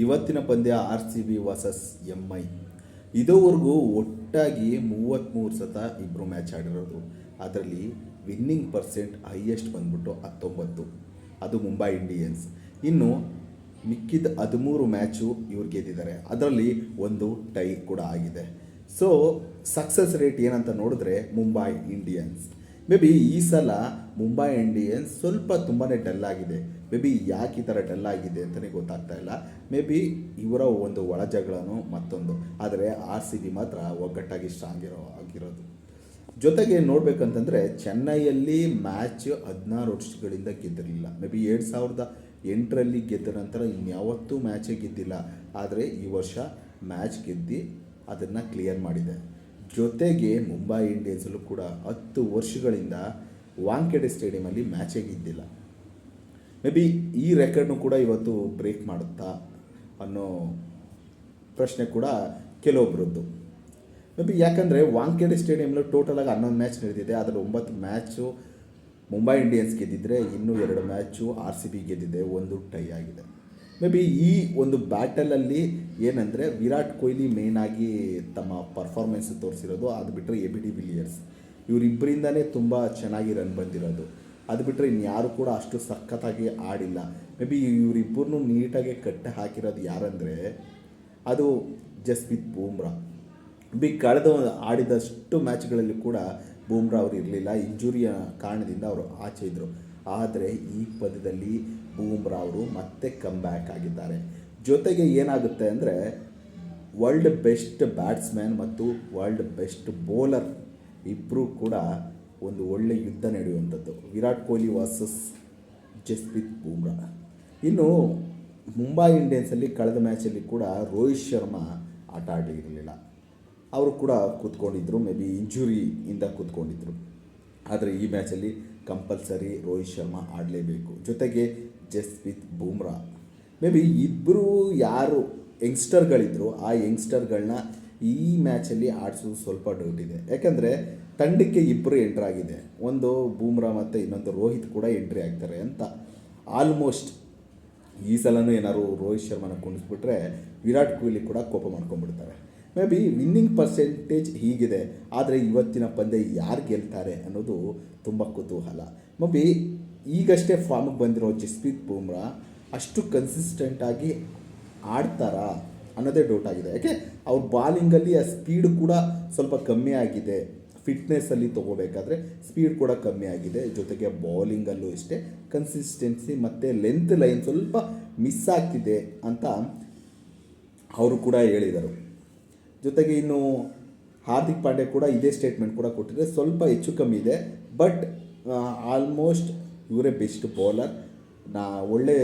ಇವತ್ತಿನ ಪಂದ್ಯ R C B versus M I ಇದುವರೆಗೂ ಒಟ್ಟಾಗಿ ಮೂವತ್ತ್ಮೂರು ಸತ ಇಬ್ಬರು ಮ್ಯಾಚ್ ಆಡಿರೋದು. ಅದರಲ್ಲಿ ವಿನ್ನಿಂಗ್ ಪರ್ಸೆಂಟ್ ಹೈಯೆಸ್ಟ್ ಬಂದ್ಬಿಟ್ಟು ಹತ್ತೊಂಬತ್ತು. ಅದು ಮುಂಬೈ ಇಂಡಿಯನ್ಸ್ ಇನ್ನು ಮಿಕ್ಕಿದ ಹದಿಮೂರು ಮ್ಯಾಚು ಇವ್ರು ಗೆದ್ದಿದ್ದಾರೆ. ಅದರಲ್ಲಿ ಒಂದು ಟೈ ಕೂಡ ಆಗಿದೆ. ಸೊ ಸಕ್ಸಸ್ ರೇಟ್ ಏನಂತ ನೋಡಿದ್ರೆ ಮುಂಬೈ ಇಂಡಿಯನ್ಸ್ ಮೇ ಬಿ ಈ ಸಲ ಮುಂಬೈ ಇಂಡಿಯನ್ಸ್ ಸ್ವಲ್ಪ ತುಂಬಾ ಡಲ್ ಆಗಿದೆ. ಮೇ ಬಿ ಯಾಕೆ ಈ ಥರ ಡಲ್ ಆಗಿದೆ ಅಂತಲೇ ಗೊತ್ತಾಗ್ತಾ ಇಲ್ಲ. ಮೇ ಬಿ ಇವರ ಒಂದು ಒಳಜಗಳನೂ ಮತ್ತೊಂದು. ಆದರೆ ಆರ್ ಸಿ ಬಿ ಮಾತ್ರ ಒಗ್ಗಟ್ಟಾಗಿ ಸ್ಟ್ರಾಂಗ್ ಇರೋ ಆಗಿರೋದು. ಜೊತೆಗೆ ನೋಡಬೇಕಂತಂದರೆ ಚೆನ್ನೈಯಲ್ಲಿ ಮ್ಯಾಚ್ ಹದಿನಾರು ವರ್ಷಗಳಿಂದ ಗೆದ್ದಿರಲಿಲ್ಲ. ಮೇ ಬಿ ಎರಡು ಸಾವಿರದ ಎಂಟರಲ್ಲಿ ಗೆದ್ದ ನಂತರ ಇನ್ಯಾವತ್ತೂ ಮ್ಯಾಚೇ ಗೆದ್ದಿಲ್ಲ. ಆದರೆ ಈ ವರ್ಷ ಮ್ಯಾಚ್ ಗೆದ್ದು ಅದನ್ನು ಕ್ಲಿಯರ್ ಮಾಡಿದೆ. ಜೊತೆಗೆ ಮುಂಬೈ ಇಂಡಿಯನ್ಸಲ್ಲೂ ಕೂಡ ಹತ್ತು ವರ್ಷಗಳಿಂದ ವಾಂಕೆಡೆ ಸ್ಟೇಡಿಯಮಲ್ಲಿ ಮ್ಯಾಚೇ ಗೆದ್ದಿಲ್ಲ. ಮೇ ಬಿ ಈ ರೆಕಾರ್ಡ್ನು ಕೂಡ ಇವತ್ತು ಬ್ರೇಕ್ ಮಾಡುತ್ತಾ ಅನ್ನೋ ಪ್ರಶ್ನೆ ಕೂಡ ಕೆಲವೊಬ್ಬರದ್ದು ಮೇ ಬಿ ಯಾಕಂದರೆ ವಾಂಖೇಡೆ ಟೋಟಲ್ ಟೋಟಲಾಗಿ ಹನ್ನೊಂದು ಮ್ಯಾಚ್ ನಡೆದಿದೆ ಅದರಲ್ಲಿ ಒಂಬತ್ತು ಮ್ಯಾಚು ಮುಂಬೈ ಇಂಡಿಯನ್ಸ್ ಗೆದ್ದಿದ್ರೆ, ಇನ್ನೂ ಎರಡು ಮ್ಯಾಚು ಆರ್ ಸಿ ಬಿ ಗೆದ್ದಿದೆ. ಒಂದು ಟೈ ಆಗಿದೆ. ಮೇ ಬಿ ಈ ಒಂದು ಬ್ಯಾಟಲಲ್ಲಿ ಏನಂದರೆ ವಿರಾಟ್ ಕೊಹ್ಲಿ ಆಗಿ ತಮ್ಮ ಪರ್ಫಾರ್ಮೆನ್ಸ್ ತೋರಿಸಿರೋದು. ಅದು ಬಿಟ್ಟರೆ ಎ ಬಿ ಡಿ ವಿಲಿಯರ್ಸ್ ಇವರಿಬ್ಬರಿಂದನೇ ತುಂಬ ಚೆನ್ನಾಗಿ ರನ್ ಬಂದಿರೋದು. ಅದು ಬಿಟ್ಟರೆ ಇನ್ಯಾರು ಕೂಡ ಅಷ್ಟು ಸಖತ್ತಾಗಿ ಆಡಿಲ್ಲ. ಮೇ ಬಿ ಇವರಿಬ್ಬರನ್ನೂ ನೀಟಾಗಿ ಕಟ್ಟೆ ಹಾಕಿರೋದು ಯಾರಂದರೆ ಅದು ಜಸ್ಪ್ರೀತ್ ಬೂಮ್ರಾ. ಬಿ ಕಳೆದ ಆಡಿದಷ್ಟು ಮ್ಯಾಚ್ಗಳಲ್ಲಿ ಕೂಡ ಬೂಮ್ರಾ ಅವರು ಇರಲಿಲ್ಲ. ಇಂಜುರಿಯ ಕಾರಣದಿಂದ ಅವರು ಆಚೆ ಇದ್ದರು ಆದರೆ ಈ ಪದ್ಯದಲ್ಲಿ ಬೂಮ್ರಾ ಅವರು ಮತ್ತೆ ಕಮ್ ಬ್ಯಾಕ್ ಆಗಿದ್ದಾರೆ. ಜೊತೆಗೆ ಏನಾಗುತ್ತೆ ಅಂದರೆ ವರ್ಲ್ಡ್ ಬೆಸ್ಟ್ ಬ್ಯಾಟ್ಸ್ಮ್ಯಾನ್ ಮತ್ತು ವರ್ಲ್ಡ್ ಬೆಸ್ಟ್ ಬೌಲರ್ ಇಬ್ಬರೂ ಕೂಡ ಒಂದು ಒಳ್ಳೆ ಯುದ್ಧ ನಡೆಯುವಂಥದ್ದು. ವಿರಾಟ್ ಕೊಹ್ಲಿ ವರ್ಸಸ್ ಜಸ್ಪ್ರೀತ್ ಬೂಮ್ರಾ. ಇನ್ನು ಮುಂಬೈ ಇಂಡಿಯನ್ಸಲ್ಲಿ ಕಳೆದ ಮ್ಯಾಚಲ್ಲಿ ಕೂಡ ರೋಹಿತ್ ಶರ್ಮಾ ಆಟ ಆಡಲಿರಲಿಲ್ಲ. ಅವರು ಕೂಡ ಕೂತ್ಕೊಂಡಿದ್ದರು ಮೇ ಬಿ ಇಂಜುರಿಯಿಂದ ಕೂತ್ಕೊಂಡಿದ್ದರು ಆದರೆ ಈ ಮ್ಯಾಚಲ್ಲಿ ಕಂಪಲ್ಸರಿ ರೋಹಿತ್ ಶರ್ಮಾ ಆಡಲೇಬೇಕು. ಜೊತೆಗೆ ಜಸ್ಪ್ರೀತ್ ಬೂಮ್ರಾ. ಮೇ ಬಿ ಇಬ್ಬರು ಯಾರು ಯಂಗ್ಸ್ಟರ್ಗಳಿದ್ರು ಆ ಯಂಗ್ಸ್ಟರ್ಗಳನ್ನ ಈ ಮ್ಯಾಚಲ್ಲಿ ಆಡಿಸೋದು ಸ್ವಲ್ಪ ಡೌಟ್ ಇದೆ. ಯಾಕಂದರೆ ತಂಡಕ್ಕೆ ಇಬ್ಬರು ಎಂಟ್ರಿ ಆಗಿದೆ. ಒಂದು ಬೂಮ್ರಾ ಮತ್ತು ಇನ್ನೊಂದು ರೋಹಿತ್ ಕೂಡ ಎಂಟ್ರಿ ಆಗ್ತಾರೆ ಅಂತ. ಆಲ್ಮೋಸ್ಟ್ ಈ ಸಲನೂ ಏನಾದ್ರು ರೋಹಿತ್ ಶರ್ಮನ ಕುಣಿಸ್ಬಿಟ್ರೆ ವಿರಾಟ್ ಕೊಹ್ಲಿ ಕೂಡ ಕೋಪ ಮಾಡ್ಕೊಂಡ್ಬಿಡ್ತಾರೆ. ಮೇ ಬಿ ವಿನ್ನಿಂಗ್ ಪರ್ಸೆಂಟೇಜ್ ಹೀಗಿದೆ, ಆದರೆ ಇವತ್ತಿನ ಪಂದ್ಯ ಯಾರು ಗೆಲ್ತಾರೆ ಅನ್ನೋದು ತುಂಬ ಕುತೂಹಲ. ಮೇ ಬಿ ಈಗಷ್ಟೇ ಫಾರ್ಮಿಗೆ ಬಂದಿರೋ ಜಸ್ಪ್ರೀತ್ ಬೂಮ್ರಾ ಅಷ್ಟು ಕನ್ಸಿಸ್ಟೆಂಟಾಗಿ ಆಡ್ತಾರಾ ಅನ್ನೋದೇ ಡೌಟ್ ಆಗಿದೆ. ಯಾಕೆ? ಅವ್ರ ಬಾಲಿಂಗಲ್ಲಿ ಆ ಸ್ಪೀಡ್ ಕೂಡ ಸ್ವಲ್ಪ ಕಮ್ಮಿ ಆಗಿದೆ. ಫಿಟ್ನೆಸ್ಸಲ್ಲಿ ತೊಗೋಬೇಕಾದ್ರೆ ಸ್ಪೀಡ್ ಕೂಡ ಕಮ್ಮಿ ಆಗಿದೆ. ಜೊತೆಗೆ ಬೌಲಿಂಗಲ್ಲೂ ಇಷ್ಟೇ. ಕನ್ಸಿಸ್ಟೆನ್ಸಿ ಮತ್ತು ಲೆಂತ್ ಲೈನ್ ಸ್ವಲ್ಪ ಮಿಸ್ ಆಗ್ತಿದೆ ಅಂತ ಅವರು ಕೂಡ ಹೇಳಿದರು. ಜೊತೆಗೆ ಇನ್ನು ಹಾರ್ದಿಕ್ ಪಾಂಡೆ ಕೂಡ ಇದೇ ಸ್ಟೇಟ್ಮೆಂಟ್ ಕೂಡ ಕೊಟ್ಟಿದ್ದಾರೆ. ಸ್ವಲ್ಪ ಹೆಚ್ಚು ಕಮ್ಮಿ ಇದೆ. ಬಟ್ ಆಲ್ಮೋಸ್ಟ್ ಇವರೇ ಬೆಸ್ಟ್ ಬೌಲರ್ ನಾ ಒಳ್ಳೆ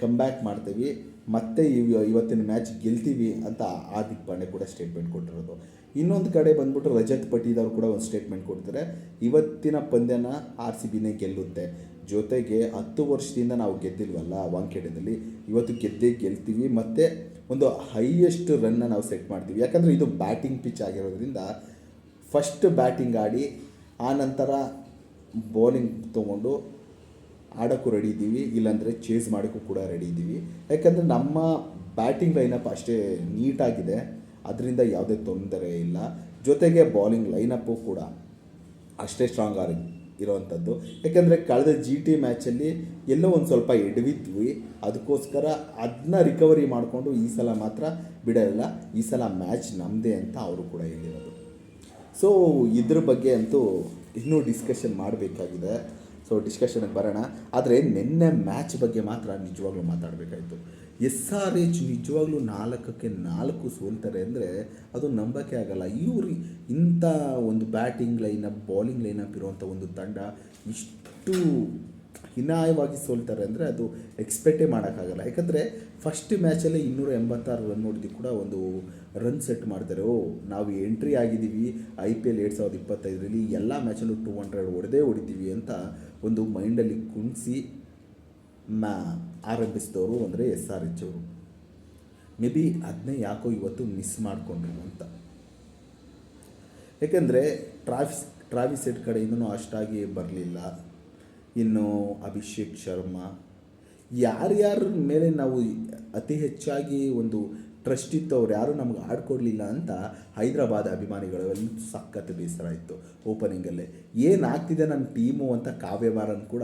ಕಮ್ಬ್ಯಾಕ್ ಮಾಡ್ತೀವಿ. ಮತ್ತೆ ಇವ ಇವತ್ತಿನ ಮ್ಯಾಚ್ ಗೆಲ್ತೀವಿ ಅಂತ ಹಾರ್ದಿಕ್ ಪಾಂಡೆ ಕೂಡ ಸ್ಟೇಟ್ಮೆಂಟ್ ಕೊಟ್ಟಿರೋದು. ಇನ್ನೊಂದು ಕಡೆ ಬಂದ್ಬಿಟ್ಟು ರಜತ್ ಪಟೀದವ್ರು ಕೂಡ ಒಂದು ಸ್ಟೇಟ್ಮೆಂಟ್ ಕೊಡ್ತಾರೆ. ಇವತ್ತಿನ ಪಂದ್ಯನ ಆರ್ ಸಿ ಬಿನೇ ಗೆಲ್ಲುತ್ತೆ. ಜೊತೆಗೆ ಹತ್ತು ವರ್ಷದಿಂದ ನಾವು ಗೆದ್ದಿಲ್ವಲ್ಲ ವಾಂಖೇಡದಲ್ಲಿ ಇವತ್ತು ಗೆದ್ದೇ ಗೆಲ್ತೀವಿ. ಮತ್ತು ಒಂದು ಹೈಯೆಸ್ಟ್ ರನ್ನ ನಾವು ಸೆಟ್ ಮಾಡ್ತೀವಿ. ಯಾಕಂದರೆ ಇದು ಬ್ಯಾಟಿಂಗ್ ಪಿಚ್ ಆಗಿರೋದ್ರಿಂದ ಫಸ್ಟ್ ಬ್ಯಾಟಿಂಗ್ ಆಡಿ, ಆ ನಂತರ ಬೌಲಿಂಗ್ ತೊಗೊಂಡು ಆಡೋಕ್ಕೂ ರೆಡಿ ಇದ್ದೀವಿ, ಇಲ್ಲಾಂದರೆ ಚೇಸ್ ಮಾಡೋಕ್ಕೂ ಕೂಡ ರೆಡಿ ಇದ್ದೀವಿ. ಯಾಕಂದರೆ ನಮ್ಮ ಬ್ಯಾಟಿಂಗ್ ಲೈನಪ್ ಅಷ್ಟೇ ನೀಟಾಗಿದೆ, ಅದರಿಂದ ಯಾವುದೇ ತೊಂದರೆ ಇಲ್ಲ. ಜೊತೆಗೆ ಬೌಲಿಂಗ್ ಲೈನಪ್ಪು ಕೂಡ ಅಷ್ಟೇ ಸ್ಟ್ರಾಂಗ್ ಆಗಿ ಇರೋವಂಥದ್ದು ಯಾಕೆಂದರೆ ಕಳೆದ ಜಿ ಟಿ ಮ್ಯಾಚಲ್ಲಿ ಎಲ್ಲೋ ಒಂದು ಸ್ವಲ್ಪ ಎಡವಿದ್ವಿ ಅದಕ್ಕೋಸ್ಕರ ಅದನ್ನ ರಿಕವರಿ ಮಾಡಿಕೊಂಡು ಈ ಸಲ ಮಾತ್ರ ಬಿಡೋಲ್ಲ, ಈ ಸಲ ಮ್ಯಾಚ್ ನಮ್ಮದೇ ಅಂತ ಅವರು ಕೂಡ ಹೇಳಿರೋದು. ಸೊ ಇದ್ರ ಬಗ್ಗೆ ಅಂತೂ ಇನ್ನೂ ಡಿಸ್ಕಷನ್ ಮಾಡಬೇಕಾಗಿದೆ. ಸೊ ಡಿಸ್ಕಷನ್ಗೆ ಬರೋಣ. ಆದರೆ ನಿನ್ನೆ ಮ್ಯಾಚ್ ಬಗ್ಗೆ ಮಾತ್ರ ನಿಜವಾಗ್ಲೂ ಮಾತಾಡಬೇಕಾಯಿತು. ಎಸ್ ಆರ್ ಎಚ್ ನಿಜವಾಗ್ಲೂ ನಾಲ್ಕಕ್ಕೆ ನಾಲ್ಕು ಸೋಲ್ತಾರೆ ಅಂದರೆ ಅದು ನಂಬಕ್ಕೆ ಆಗಲ್ಲ. ಇವ್ರಿ ಇಂಥ ಒಂದು ಬ್ಯಾಟಿಂಗ್ ಲೈನಪ್ ಬೌಲಿಂಗ್ ಲೈನಪ್ ಇರುವಂಥ ಒಂದು ತಂಡ ಇಷ್ಟು ಹೀನಾಯವಾಗಿ ಸೋಲ್ತಾರೆ ಅಂದರೆ ಅದು ಎಕ್ಸ್ಪೆಕ್ಟೇ ಮಾಡೋಕ್ಕಾಗಲ್ಲ. ಯಾಕಂದರೆ ಫಸ್ಟ್ ಮ್ಯಾಚಲ್ಲೇ ಇನ್ನೂರ ಎಂಬತ್ತಾರು ರನ್ ಹೊಡೆದು ಕೂಡ ಒಂದು ರನ್ ಸೆಟ್ ಮಾಡ್ತಾರೆ. ಓ, ನಾವು ಎಂಟ್ರಿ ಆಗಿದ್ದೀವಿ ಐ ಪಿ ಎಲ್ ಎರಡು ಸಾವಿರದ ಇಪ್ಪತ್ತೈದರಲ್ಲಿ ಎಲ್ಲ ಮ್ಯಾಚಲ್ಲೂ ಟೂ ಹಂಡ್ರೆಡ್ ಹೊಡೆದೇ ಹೊಡಿತೀವಿ ಅಂತ ಒಂದು ಮೈಂಡಲ್ಲಿ ಕುಣಿಸಿ ಮ್ಯಾ ಆರಂಭಿಸಿದವರು ಅಂದರೆ ಎಸ್ ಆರ್ ಎಚ್ ಅವರು. ಮೇ ಬಿ ಅದನ್ನೇ ಯಾಕೋ ಇವತ್ತು ಮಿಸ್ ಮಾಡಿಕೊಂಡ್ರು ಅಂತ. ಯಾಕೆಂದರೆ ಟ್ರಾಫಿಸ್ ಟ್ರಾವಿಸ್ ಸೆಟ್ ಕಡೆಯಿಂದನೂ ಅಷ್ಟಾಗಿ ಬರಲಿಲ್ಲ. ಇನ್ನು ಅಭಿಷೇಕ್ ಶರ್ಮಾ. ಯಾರ್ಯಾರ ಮೇಲೆ ನಾವು ಅತಿ ಹೆಚ್ಚಾಗಿ ಒಂದು ಟ್ರಸ್ಟ್ ಇತ್ತು ಅವ್ರು ಯಾರೂ ನಮ್ಗೆ ಆಡ್ಕೊಡ್ಲಿಲ್ಲ ಅಂತ ಹೈದರಾಬಾದ್ ಅಭಿಮಾನಿಗಳಲ್ಲಿ ಸಖತ್ ಬೇಸರ ಇತ್ತು ಓಪನಿಂಗಲ್ಲೇ ಏನಾಗ್ತಿದೆ ನನ್ನ ಟೀಮು ಅಂತ ಕಾವ್ಯಮಾರನ್ ಕೂಡ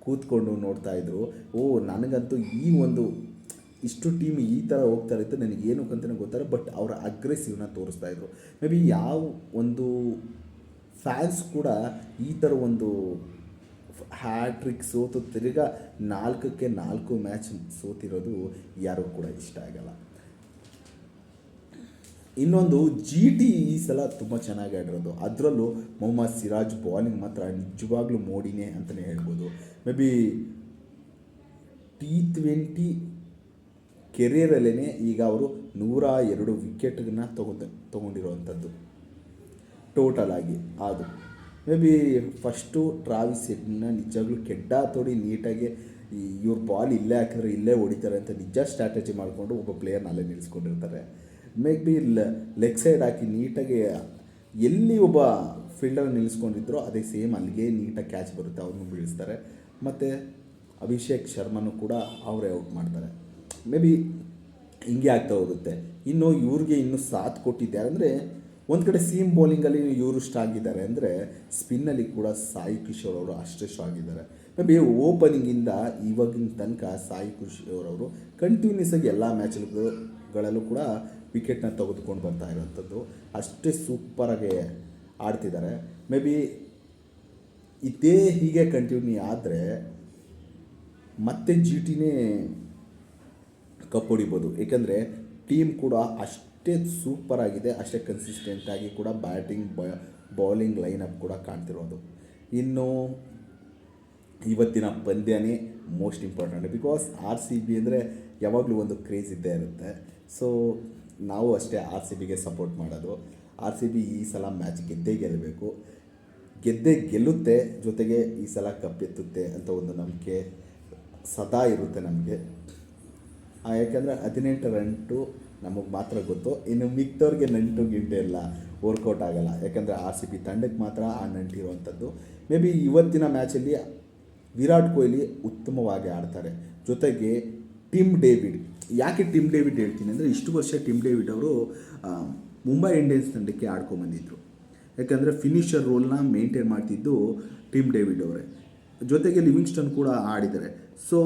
ಕೂತ್ಕೊಂಡು ನೋಡ್ತಾ ಇದ್ರು. ಓ, ನನಗಂತೂ ಈ ಒಂದು ಇಷ್ಟು ಟೀಮ್ ಈ ಥರ ಹೋಗ್ತಾ ನನಗೆ ಏನು ಅಂತಲೇ ಗೊತ್ತಾರ ಬಟ್ ಅವರ ಅಗ್ರೆಸಿವ್ನ ತೋರಿಸ್ತಾ ಇದ್ರು. ಮೇ ಬಿ ಯಾವ ಒಂದು ಫ್ಯಾನ್ಸ್ ಕೂಡ ಈ ಥರ ಒಂದು ಹ್ಯಾಟ್ರಿಕ್ ಸೋತು ತಿರ್ಗಾ ನಾಲ್ಕಕ್ಕೆ ನಾಲ್ಕು ಮ್ಯಾಚ್ ಸೋತಿರೋದು ಯಾರಿಗೂ ಕೂಡ ಇಷ್ಟ ಆಗಲ್ಲ. ಇನ್ನೊಂದು ಜಿ ಟಿ ಈ ಸಲ ತುಂಬ ಚೆನ್ನಾಗಿ ಆಡಿರೋದು. ಅದರಲ್ಲೂ ಮೊಹಮ್ಮದ್ ಸಿರಾಜ್ ಬಾಲಿಂಗ್ ಮಾತ್ರ ನಿಜವಾಗ್ಲೂ ಮೋಡಿನೇ ಅಂತಲೇ ಹೇಳ್ಬೋದು. ಮೇ ಬಿ ಟಿ ಟ್ವೆಂಟಿ ಕೆರಿಯರಲ್ಲೇ ಈಗ ಅವರು ನೂರ ಎರಡು ವಿಕೆಟ್ನ ತಗೊಂಡ, ತೊಗೊಂಡಿರುವಂಥದ್ದು. ಟೋಟಲ್ ಆಗಿ, ಅದು. ಮೇ ಬಿ ಫಸ್ಟು ಟ್ರಾವಿಸ್ ಹೆಡ್ನ ನಿಜವಾಗ್ಲೂ ಕೆಡ್ಡ ತೋಡಿ ನೀಟಾಗಿ ಇವ್ರ ಬಾಲ್ ಇಲ್ಲೇ ಹಾಕಿದ್ರೆ ಇಲ್ಲೇ ಹೊಡಿತಾರೆ ಅಂತ ನಿಜ ಸ್ಟ್ರಾಟಜಿ ಮಾಡಿಕೊಂಡು ಒಬ್ಬ ಪ್ಲೇಯರ್ನ ಅಲ್ಲೇ ನಿಲ್ಲಿಸ್ಕೊಂಡಿರ್ತಾರೆ ಮೇ ಬಿ ಲೆಗ್ ಸೈಡ್ ಹಾಕಿ ನೀಟಾಗಿ ಎಲ್ಲಿ ಒಬ್ಬ ಫೀಲ್ಡರ್ ನಿಲ್ಲಿಸ್ಕೊಂಡಿದ್ರೋ ಅದೇ ಸೇಮ್ ಅಲ್ಲಿಗೆ ನೀಟಾಗಿ ಕ್ಯಾಚ್ ಬರುತ್ತೆ ಅವ್ರನ್ನೂ ಬೀಳಿಸ್ತಾರೆ. ಮತ್ತು ಅಭಿಷೇಕ್ ಶರ್ಮನು ಕೂಡ ಅವರೇ ಔಟ್ ಮಾಡ್ತಾರೆ. ಮೇ ಬಿ ಹಿಂಗೆ ಆಗ್ತಾ ಹೋಗುತ್ತೆ. ಇನ್ನು ಇವ್ರಿಗೆ ಇನ್ನೂ ಸಾಥ್ ಕೊಟ್ಟಿದ್ದಾರೆ ಅಂದರೆ ಒಂದು ಕಡೆ ಸೀಮ್ ಬೌಲಿಂಗಲ್ಲಿ ಇವರು ಸ್ಟ್ರಾಂಗ್ ಇದ್ದಾರೆ ಅಂದರೆ ಸ್ಪಿನ್ನಲ್ಲಿ ಕೂಡ ಸಾಯಿ ಕಿಶೋರ್ ಅವರು ಅಷ್ಟೇ ಸ್ಟ್ರಾಂಗ್ ಇದ್ದಾರೆ ಮೇ ಬಿ ಓಪನಿಂಗಿಂದ ಇವಾಗಿನ ತನಕ ಸಾಯಿ ಕಿಶೋರ್ ಅವರು ಕಂಟಿನ್ಯೂಸ್ ಆಗಿ ಎಲ್ಲ ಮ್ಯಾಚ್ಗಳಲ್ಲೂ ಕೂಡ ವಿಕೆಟ್ನ ತೆಗೆದುಕೊಂಡು ಬರ್ತಾ ಇರೋವಂಥದ್ದು ಅಷ್ಟೇ ಸೂಪರಾಗಿ ಆಡ್ತಿದ್ದಾರೆ. ಮೇ ಬಿ ಇದೇ ಹೀಗೆ ಕಂಟಿನ್ಯೂ ಆದರೆ ಮತ್ತೆ ಜಿ ಟಿನೇ ಕಪ್ ಹೊಡಿಬೋದು. ಏಕೆಂದರೆ ಟೀಮ್ ಕೂಡ ಅಷ್ಟೇ ಸೂಪರ್ ಆಗಿದೆ. ಅಷ್ಟೇ ಕನ್ಸಿಸ್ಟೆಂಟ್ ಆಗಿ ಕೂಡ ಬ್ಯಾಟಿಂಗ್ ಬೌಲಿಂಗ್ ಲೈನ್ ಅಪ್ ಕೂಡ ಕಾಣ್ತಿರೋದು. ಇನ್ನು ಇವತ್ತಿನ ಪಂದ್ಯನೇ most important because R C B ಅಂದರೆ ಯಾವಾಗಲೂ ಒಂದು ಕ್ರೇಜ್ ಇದ್ದೇ ಇರುತ್ತೆ. ಸೊ ನಾವು ಅಷ್ಟೇ ಆರ್ ಸಿ ಬಿಗೆ ಸಪೋರ್ಟ್ ಮಾಡೋದು. ಆರ್ ಸಿ ಬಿ ಈ ಸಲ ಮ್ಯಾಚ್ ಗೆದ್ದೇ ಗೆಲ್ಲಬೇಕು. ಗೆದ್ದೇ ಗೆಲ್ಲುತ್ತೆ, ಜೊತೆಗೆ ಈ ಸಲ ಕಪ್ ಎತ್ತುತ್ತೆ ಅಂತ ಒಂದು ನಂಬಿಕೆ ಸದಾ ಇರುತ್ತೆ ನಮಗೆ. ಯಾಕೆಂದರೆ ಹದಿನೆಂಟು ರಂಟು ನಮಗೆ ಮಾತ್ರ ಗೊತ್ತು. ಇನ್ನು ಮಿಕ್ದವ್ರಿಗೆ ನಂಟು ಗಿಂಟು ಎಲ್ಲ ವರ್ಕೌಟ್ ಆಗಲ್ಲ ಯಾಕಂದರೆ ಆರ್ ಸಿ ಬಿ ತಂಡಕ್ಕೆ ಮಾತ್ರ ಆ ನಂಟು ಇರುವಂಥದ್ದು ಮೇ ಬಿ ಇವತ್ತಿನ ಮ್ಯಾಚಲ್ಲಿ ವಿರಾಟ್ ಕೊಹ್ಲಿ ಉತ್ತಮವಾಗಿ ಆಡ್ತಾರೆ. ಜೊತೆಗೆ ಟಿಮ್ ಡೇವಿಡ್. ಯಾಕೆ ಟಿಮ್ ಡೇವಿಡ್ ಹೇಳ್ತೀನಿ ಅಂದರೆ ಇಷ್ಟು ವರ್ಷ ಟಿಮ್ ಡೇವಿಡ್ ಅವರು ಮುಂಬೈ ಇಂಡಿಯನ್ಸ್ ತಂಡಕ್ಕೆ ಆಡ್ಕೊಂಬಂದಿದ್ರು. ಯಾಕಂದರೆ ಫಿನಿಷರ್ ರೋಲ್ನ ಮೇಂಟೈನ್ ಮಾಡ್ತಿದ್ದು ಟಿಮ್ ಡೇವಿಡ್ ಅವರೇ. ಜೊತೆಗೆ ಲಿವಿಂಗ್ಸ್ಟನ್ ಕೂಡ ಆಡಿದ್ದಾರೆ. ಸೊ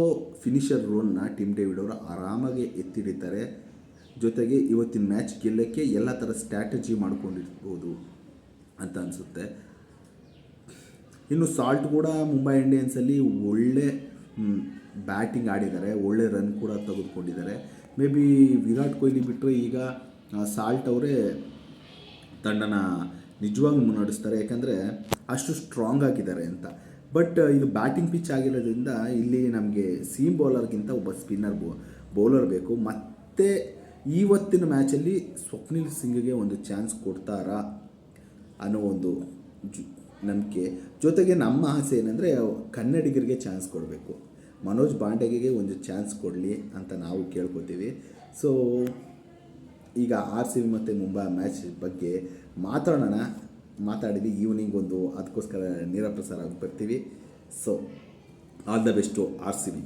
ಫಿನಿಷರ್ ರೋಲ್ನ ಟಿಮ್ ಡೇವಿಡ್ ಅವರು ಆರಾಮಾಗಿ ಎತ್ತಿಡಿತಾರೆ ಜೊತೆಗೆ ಇವತ್ತಿನ ಮ್ಯಾಚ್ ಗೆಲ್ಲಕ್ಕೆ ಎಲ್ಲ ಥರ ಸ್ಟ್ರಾಟಜಿ ಮಾಡ್ಕೊಂಡಿರ್ಬೋದು ಅಂತ ಅನಿಸುತ್ತೆ. ಇನ್ನು ಸಾಲ್ಟ್ ಕೂಡ ಮುಂಬೈ ಇಂಡಿಯನ್ಸಲ್ಲಿ ಒಳ್ಳೆ ಬ್ಯಾಟಿಂಗ್ ಆಡಿದ್ದಾರೆ, ಒಳ್ಳೆ ರನ್ ಕೂಡ ತೆಗೆದುಕೊಂಡಿದ್ದಾರೆ. ಮೇ ಬಿ ವಿರಾಟ್ ಕೊಹ್ಲಿ ಬಿಟ್ಟರೆ ಈಗ ಸಾಲ್ಟ್ ಅವರೇ ತಂಡನ ನಿಜವಾಗ್ಲೂ ಮುನ್ನಡೆಸ್ತಾರೆ. ಯಾಕಂದರೆ ಅಷ್ಟು ಸ್ಟ್ರಾಂಗ್ ಆಗಿದ್ದಾರೆ ಅಂತ. ಬಟ್ ಇದು ಬ್ಯಾಟಿಂಗ್ ಪಿಚ್ ಆಗಿರೋದ್ರಿಂದ ಇಲ್ಲಿ ನಮಗೆ ಸೀಮ್ ಬೌಲರ್ಗಿಂತ ಒಬ್ಬ ಸ್ಪಿನ್ನರ್ ಬೌಲರ್ ಬೇಕು. ಮತ್ತು ಇವತ್ತಿನ ಮ್ಯಾಚಲ್ಲಿ ಸ್ವಪ್ನಿಲ್ ಸಿಂಗ್ಗೆ ಒಂದು ಚಾನ್ಸ್ ಕೊಡ್ತಾರಾ ಅನ್ನೋ ಒಂದು ಜು, ನಂಬಿಕೆ. ಜೊತೆಗೆ ನಮ್ಮ ಆಸೆ ಏನಂದರೆ ಕನ್ನಡಿಗರಿಗೆ ಚಾನ್ಸ್ ಕೊಡಬೇಕು. ಮನೋಜ್ ಬಾಂಡೆಗೆ ಒಂದು ಚಾನ್ಸ್ ಕೊಡಲಿ ಅಂತ ನಾವು ಕೇಳ್ಕೊತೀವಿ. ಸೊ ಈಗ ಆರ್ ಸಿ ಬಿ ಮತ್ತು ಮುಂಬೈ ಮ್ಯಾಚ್ ಬಗ್ಗೆ ಮಾತಾಡೋಣ. ಮಾತಾಡಿದ್ವಿ ಈವ್ನಿಂಗ್ ಒಂದು, ಅದಕ್ಕೋಸ್ಕರ ನೇರ ಪ್ರಸಾರ ಬರ್ತೀವಿ so all the best R C B.